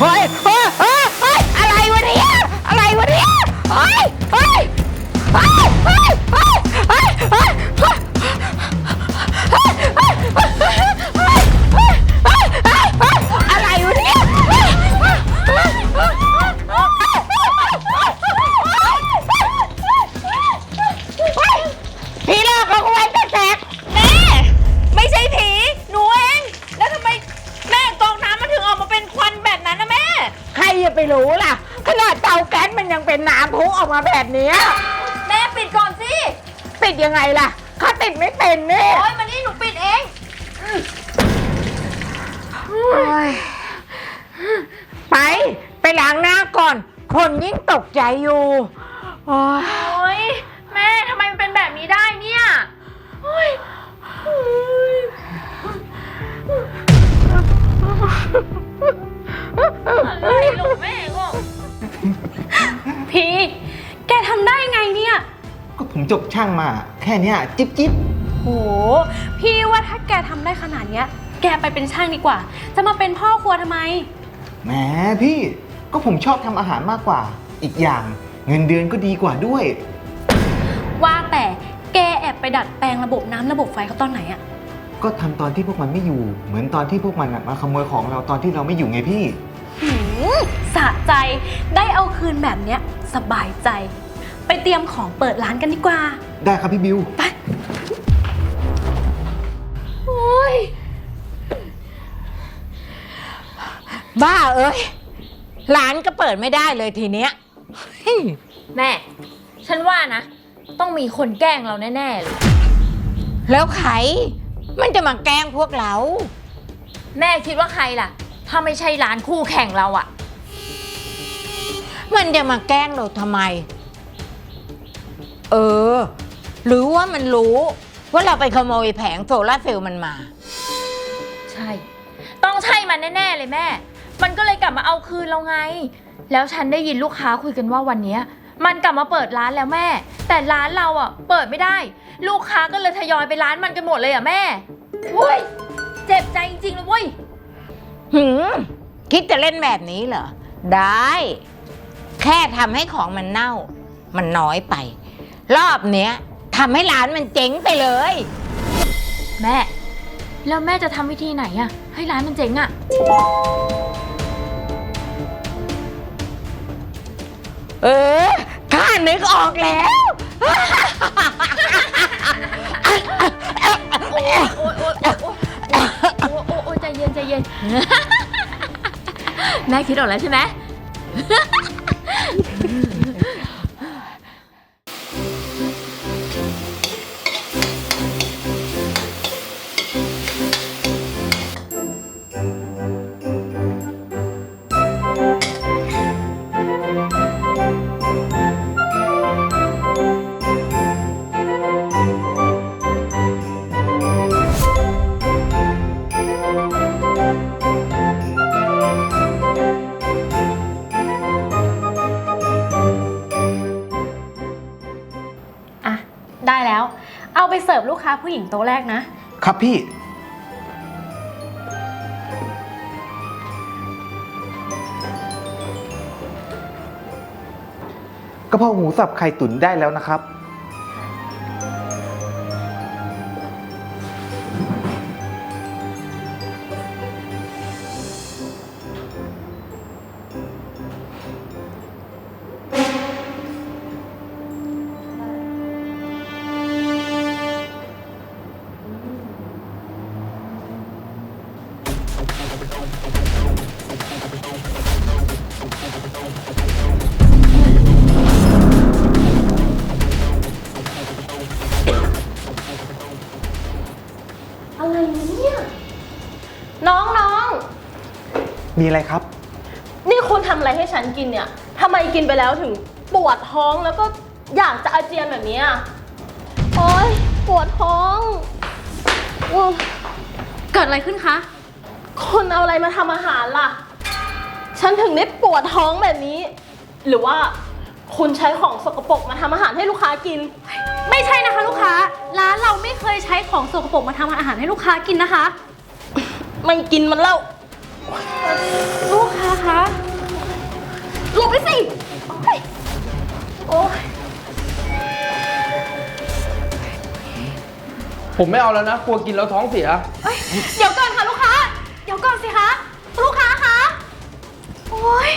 Oi! มาแบบเนี้ยแม่ปิดก่อนสิติดยังไงล่ะข้าติดไม่เป็นนี่โอ้ยมานี่หนูปิดเองไป ไปล้างหน้าก่อน คนยิ่งตกใจอยู่โอ้ย จบช่างมา แค่เนี้ยจิ๊บจิ๊บโห พี่ว่าถ้าแกทำได้ขนาดเนี้ย แกไปเป็นช่างดีกว่า จะมาเป็นพ่อครัวทำไม แหมพี่ก็ผมชอบทำอาหารมากกว่า อีกอย่างเงินเดือนก็ดีกว่าด้วย ว่าแต่แกแอบไปดัดแปลงระบบน้ำระบบไฟเขาตอนไหนอะก็ทำตอนที่พวกมันไม่อยู่ เหมือนตอนที่พวกมันน่ะมาขโมยของเราตอนที่เราไม่อยู่ไงพี่ หืมสะใจได้เอาคืนแบบเนี้ยสบายใจ ไปเตรียมของเปิดร้านกันดีกว่า ได้ครับพี่บิว ไป โอ้ย บ้าเอ้ย ร้านก็เปิดไม่ได้เลยทีเนี้ยเฮ้ยแม่ ฉันว่านะ ต้องมีคนแกล้งเราแน่ๆเลย แล้วใคร มันจะมาแกล้งพวกเรา แม่คิดว่าใครล่ะ ถ้าไม่ใช่ร้านคู่แข่งเราอะมันจะมาแกล้งเราทำไม เออ หรือว่ามันรู้ว่าเราไปขโมยแผงโซลาร์เซลล์มันมา ใช่ ต้องใช่มันแน่ ๆ เลยแม่ มันก็เลยกลับมาเอาคืนเราไง แล้วฉันได้ยินลูกค้าคุยกันว่าวันเนี้ยมันกลับมาเปิดร้านแล้วแม่ แต่ร้านเราอะ เปิดไม่ได้ ลูกค้าก็เลยทยอยไปร้านมันกันหมดเลยอะแม่เว้ยเจ็บใจจริงๆเลยเว้ย หืม คิดจะเล่นแบบนี้เหรอ ได้ แค่ทำให้ของมันเน่า มันน้อยไป รอบเนี้ยทำให้ร้านมันเจ๊งไปเลย แม่ แล้วแม่จะทำวิธีไหนอะให้ร้านมันเจ๊งอะเออข้านึกออกแล้วโอ้ยโอ้ยโอ้ยโอ้ยใจเย็นใจเย็น แม่คิดออกแล้วใช่ไหม ได้แล้ว เอาไปเสิร์ฟลูกค้าผู้หญิงโต๊ะแรกนะ ครับพี่ ระเพราหมูสับไข่ตุ๋นได้แล้วนะครับ มีอะไรครับ นี่คุณทำอะไรให้ฉันกินเนี่ยทำไมกินไปแล้วถึงปวดท้องแล้วก็อยากจะอาเจียนแบบเนี้ยโอ๊ยปวดท้องอืมเกิดอะไรขึ้นคะ คุณเอาอะไรมาทำอาหารล่ะ ฉันถึงได้ปวดท้องแบบนี้ หรือว่าคุณใช้ของสกปรกมาทำอาหารให้ลูกค้ากิน ไม่ใช่นะคะลูกค้า ร้านเราไม่เคยใช้ของสกปรกมาทำอาหารให้ลูกค้ากินนะคะ ไม่กินมันแล้วเลูกค้าคะหลบไปสิ โอ๊ยผมไม่เอาแล้วนะกลัวกินแล้วท้องเสียเดี๋ยวก่อนค่ะลูกค้า เดี๋ยวก่อนสิคะ ลูกค้าคะ โอ๊ย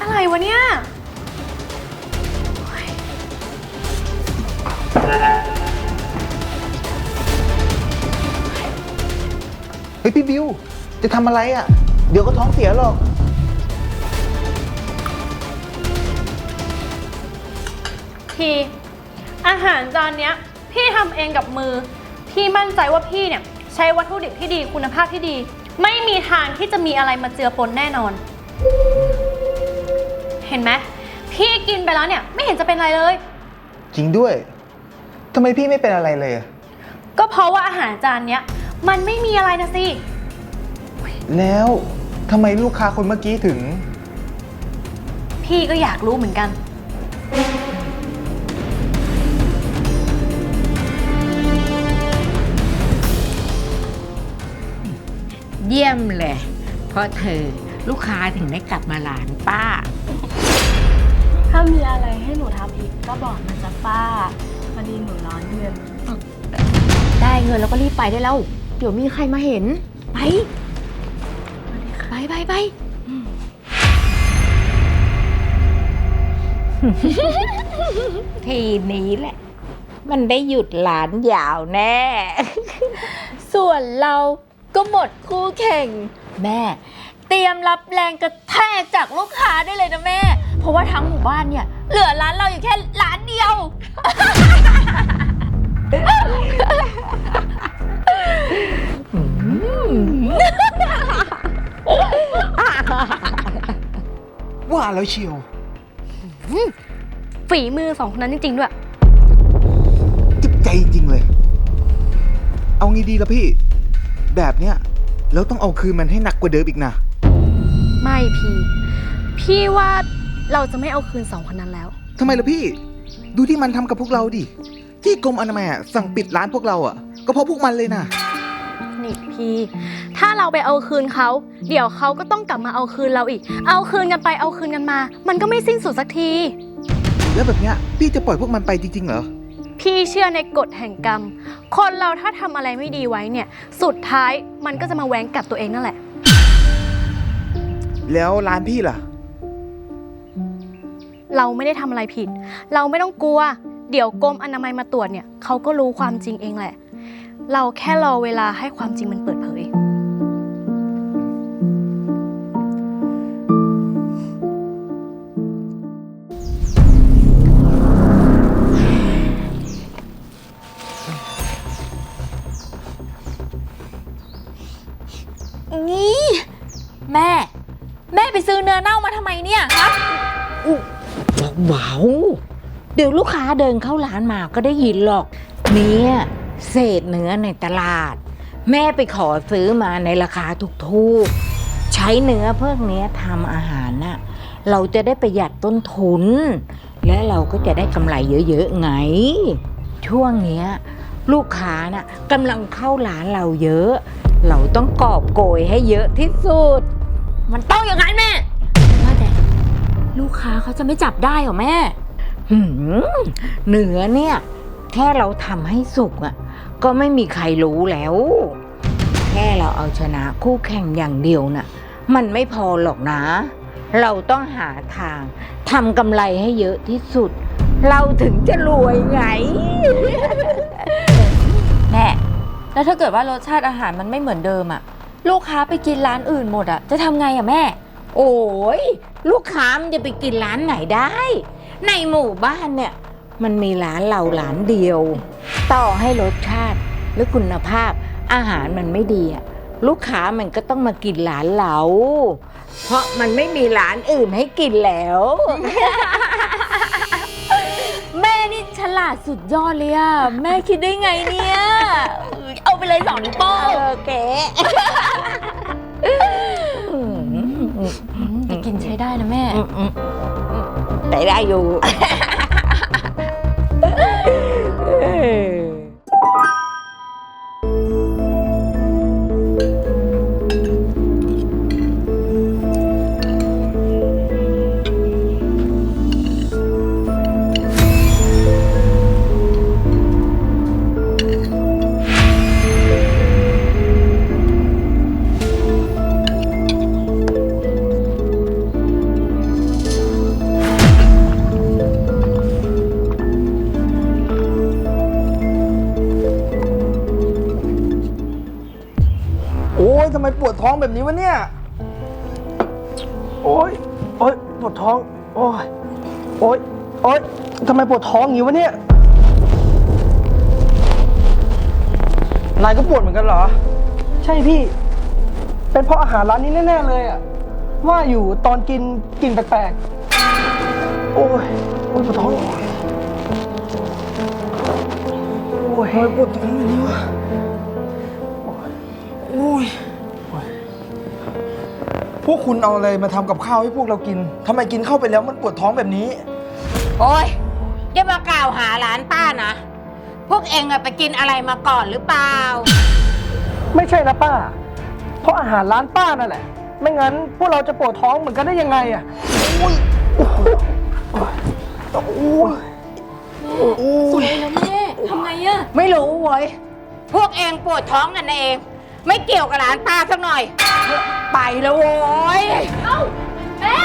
อะไรวะเนี่ยเฮ้ยพี่บิว จะทำอะไรอะ่ะ เดี๋ยวก็ท้องเสียหรอก พี่ อาหารจานเนี้ย พี่ทำเองกับมือ พี่มั่นใจว่าพี่เนี่ย ใช้วัตถุดิบที่ดีคุณภาพที่ดี ไม่มีทางที่จะมีอะไรมาเจือปนแน่นอน เห็นไหมพี่กินไปแล้วเนี่ย ไม่เห็นจะเป็นอะไรเลย จริงด้วยทำไมพี่ไม่เป็นอะไรเลยอะก็เพราะว่าอาหารจานเนี้ย มันไม่มีอะไรนะสิ แล้วทำไมลูกค้าคนเมื่อกี้ถึง พี่ก็อยากรู้เหมือนกัน เยี่ยมเลย เพราะเธอลูกค้าถึงได้กลับมาร้านป้า ถ้ามีอะไรให้หนูทำอีกก็บอกมันจะป้าพอดีหนูร้อนเดือนได้เงินแล้วก็รีบไปได้แล้ว เดี๋ยวมีใครมาเห็น ไป ไปไปไปทีนี้แหละ มันได้หยุดร้านยาวแน่ ส่วนเราก็หมดคู่แข่ง แม่ เตรียมรับแรงกระแทกจากลูกค้าได้เลยนะแม่ เพราะว่าทั้งหมู่บ้านเนี่ย เหลือร้านเราอยู่แค่ร้านเดียว ว่าแล้วเชียว ฝีมือสองคนนั้นจริง ๆ ด้วย จิบใจจริงเลย เอางี้ดีละพี่ แบบเนี้ยเราต้องเอาคืนมันให้หนักกว่าเดิมอีกนะ ไม่พี่ พี่ว่าเราจะไม่เอาคืนสองคนนั้นแล้ว ทำไมล่ะพี่ ดูที่มันทำกับพวกเราดิ ที่กรมอนามัยอะสั่งปิดร้านพวกเราอะ ก็เพราะพวกมันเลยนะ นี่พี่ถ้าเราไปเอาคืนเขา เดี๋ยวเขาก็ต้องกลับมาเอาคืนเราอีก เอาคืนกันไปเอาคืนกันมา มันก็ไม่สิ้นสุดสักที แล้วแบบเนี้ยพี่จะปล่อยพวกมันไปจริงๆเหรอ พี่เชื่อในกฎแห่งกรรม คนเราถ้าทำอะไรไม่ดีไว้เนี่ย สุดท้ายมันก็จะมาแหวงกัดตัวเองนั่นแหละ แล้วร้านพี่ล่ะ เราไม่ได้ทำอะไรผิด เราไม่ต้องกลัว เดี๋ยวกรมอนามัยมาตรวจเนี่ยเขาก็รู้ความจริงเองแหละ เราแค่รอเวลาให้ความจริงมันเปิดเผย นี่ แม่ แม่ไปซื้อเนื้อเน่ามาทำไมเนี่ยครับว้าวๆเดี๋ยวลูกค้าเดินเข้าร้านมาก็ได้ยินหรอก เนี่ย เศษเนื้อในตลาด แม่ไปขอซื้อมาในราคาถูกๆ ใช้เนื้อพวกเนี้ยทำอาหารน่ะเราจะได้ประหยัดต้นทุน และเราก็จะได้กำไรเยอะๆไง ช่วงเนี้ยลูกค้าน่ะกำลังเข้าร้านเราเยอะ เราต้องกอบโกยให้เยอะที่สุด มันต้องอย่างนั้นแม่ ว่าแต่ลูกค้าเขาจะไม่จับได้เหรอแม่ หืมเนื้อเนี่ย แค่เราทำให้สุกอะ ก็ไม่มีใครรู้แล้ว แค่เราเอาชนะคู่แข่งอย่างเดียวน่ะ มันไม่พอหรอกนะ เราต้องหาทางทำกำไรให้เยอะที่สุด เราถึงจะรวยไง แม่แล้วถ้าเกิดว่ารสชาติอาหารมันไม่เหมือนเดิมอะลูกค้าไปกินร้านอื่นหมดอะจะทำไงอะแม่ โอ้ยลูกค้ามันจะไปกินร้านไหนได้ ในหมู่บ้านเนี่ย มันมีร้านเราร้านเดียว ต่อให้รสชาติหรือคุณภาพอาหารมันไม่ดีอะลูกค้ามันก็ต้องมากินร้านเรา เพราะมันไม่มีร้านอื่นให้กินแล้ว แม่นี่ฉลาดสุดยอดเลยอะแม่คิดได้ไงเนี่ย เอาไปเลยสองนิ้วโป้งโอเคอืมแต่กินใช้ได้นะแม่อืมอืมอืมแต่ได้อยู่ แบบนี้วะเนี่ย โอ๊ย โอ๊ย ปวดท้อง โอ๊ย โอ๊ย โอ๊ยทำไมปวดท้องอย่างนี้วะเนี่ย นายก็ปวดเหมือนกันเหรอ ใช่พี่ เป็นเพราะอาหารร้านนี้แน่ๆเลยอะว่าอยู่ตอนกินกลิ่นแปลกๆ โอ้ยโอ้ยปวดท้อง โอ้ยปวดท้องอย่างนี้วะ พวกคุณเอาอะไรมาทำกับข้าวให้พวกเรากินทำไมกินเข้าไปแล้วมันปวดท้องแบบนี้ โอ้ยอย่ามากล่าวหาร้านป้านะ พวกเองอะไปกินอะไรมาก่อนหรือเปล่า ไม่ใช่นะป้า เพราะอาหารร้านป้านั่นแหละ ไม่งั้นพวกเราจะปวดท้องเหมือนกันได้ยังไงอะโอ้ยโอ้โหโอ้ยโอ้ยแล้วแม่ทำไงอะไม่รู้เว้ย พวกเองปวดท้องกันเอง ไม่เกี่ยวกับร้านป้าสักหน่อย ไปแล้วโว้ย เอ้าแม่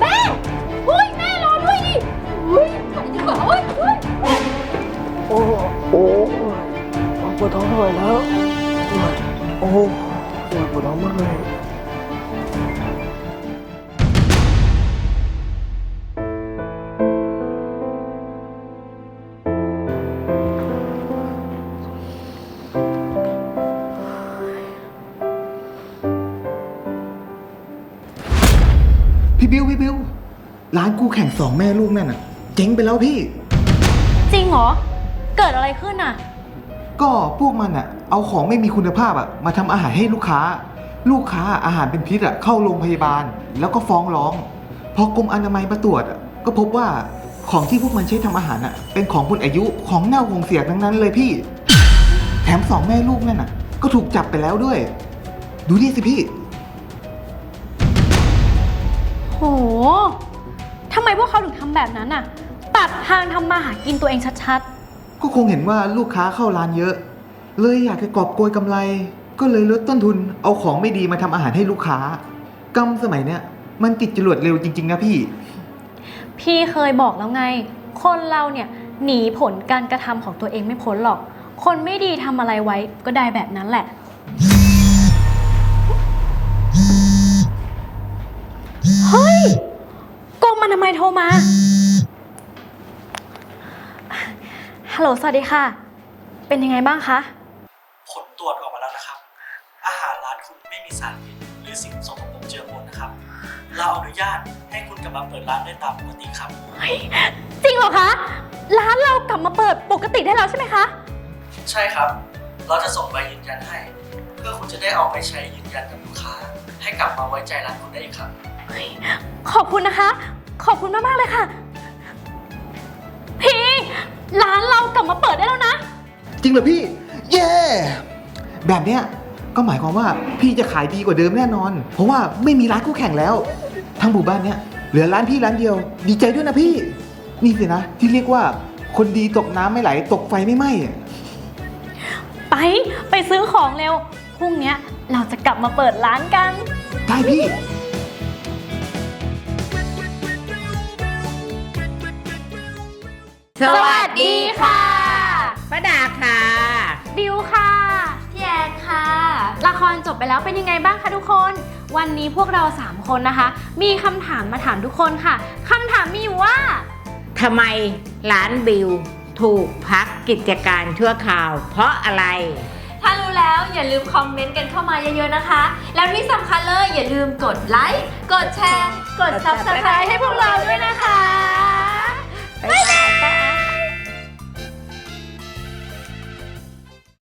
แม่เฮ้ยแม่รอด้วยดิเฮ้ยไปดีกว่าเฮ้ยเฮ้ยโอ้โอ้ปวดท้องหน่อยแล้ว โอ้โหปวดท้องมากเลย ข่งสองแม่ลูกนั่นน่ะ เจ๊งไปแล้วพี่ จริงเหรอ เกิดอะไรขึ้นอะ ก็พวกมันอะ เอาของไม่มีคุณภาพอะ มาทำอาหารให้ลูกค้า ลูกค้าอาหารเป็นพิษอะเข้าโรงพยาบาล แล้วก็ฟ้องร้อง พอกรมอนามัยมาตรวจอะก็พบว่าของที่พวกมันใช้ทำอาหารอะ เป็นของคนอายุของเน่าของเสียทั้งนั้นเลยพี่ แถมสองแม่ลูกนั่นอะ ก็ถูกจับไปแล้วด้วย ดูนี่สิพี่ โหทำไมพวกเขาถึงทำแบบนั้นอะ ตัดทางทำมาหากินตัวเองชัดก็คงเห็นว่าลูกค้าเข้าร้านเยอะ เลยอยากจะกอบโกยกำไร ก็เลยลดต้นทุนเอาของไม่ดีมาทำอาหารให้ลูกค้ากรรมสมัยเนี้ยมันติดจรวดเร็วจริง ๆ นะพี่ ๆ พี่เคยบอกแล้วไง คนเราเนี่ยหนีผลการกระทำของตัวเองไม่พ้นหรอก คนไม่ดีทำอะไรไว้ก็ได้แบบนั้นแหละ เฮ้ย กรมอนามัยโทรมา ฮัลโหล สวัสดีค่ะ เป็นยังไงบ้างคะ ผลตรวจออกมาแล้วนะครับ อาหารร้านคุณไม่มีสารพิษหรือสิ่งสกปรกเจือปนนะครับ เราอนุญาตให้คุณกลับมาเปิดร้านได้ตามปกติครับจริงเหรอคะ ร้านเรากลับมาเปิดปกติได้แล้วใช่ไหมคะ ใช่ครับ เราจะส่งใบยืนยันให้ เพื่อคุณจะได้เอาไปใช้ยืนยันกับลูกค้า ให้กลับมาไว้ใจร้านคุณได้อีกครับ ขอบคุณนะคะ ขอบคุณมาก ๆ เลยค่ะ พี่ ร้านเรากลับมาเปิดได้แล้วนะ จริงเหรอพี่ เย้แบบเนี้ยก็หมายความว่าพี่จะขายดีกว่าเดิมแน่นอน เพราะว่าไม่มีร้านคู่แข่งแล้ว ทั้งหมู่บ้านเนี้ยเหลือร้านพี่ร้านเดียว ดีใจด้วยนะพี่ นี่สินะที่เรียกว่าคนดีตกน้ำไม่ไหล ตกไฟไม่ไหม้อะไป ไปซื้อของเร็ว พรุ่งเนี้ยเราจะกลับมาเปิดร้านกัน ได้พี่ สวัสดีค่ะป้าดาค่ะ บิวค่ะ พี่แอนค่ะ ละครจบไปแล้วเป็นยังไงบ้างคะทุกคน วันนี้พวกเรา 3 คนนะคะ มีคำถามมาถามทุกคนค่ะคำถามมีอยู่ว่า ทำไมร้านบิวถูกพักกิจการชั่วคราว เพราะอะไร ถ้ารู้แล้วอย่าลืมคอมเมนต์กันเข้ามาเยอะๆนะคะ แล้วที่สำคัญเลยอย่าลืมกดไลค์ กดแชร์ กด subscribe ให้พวกเราด้วยนะคะ บ๊ายบายค่ะ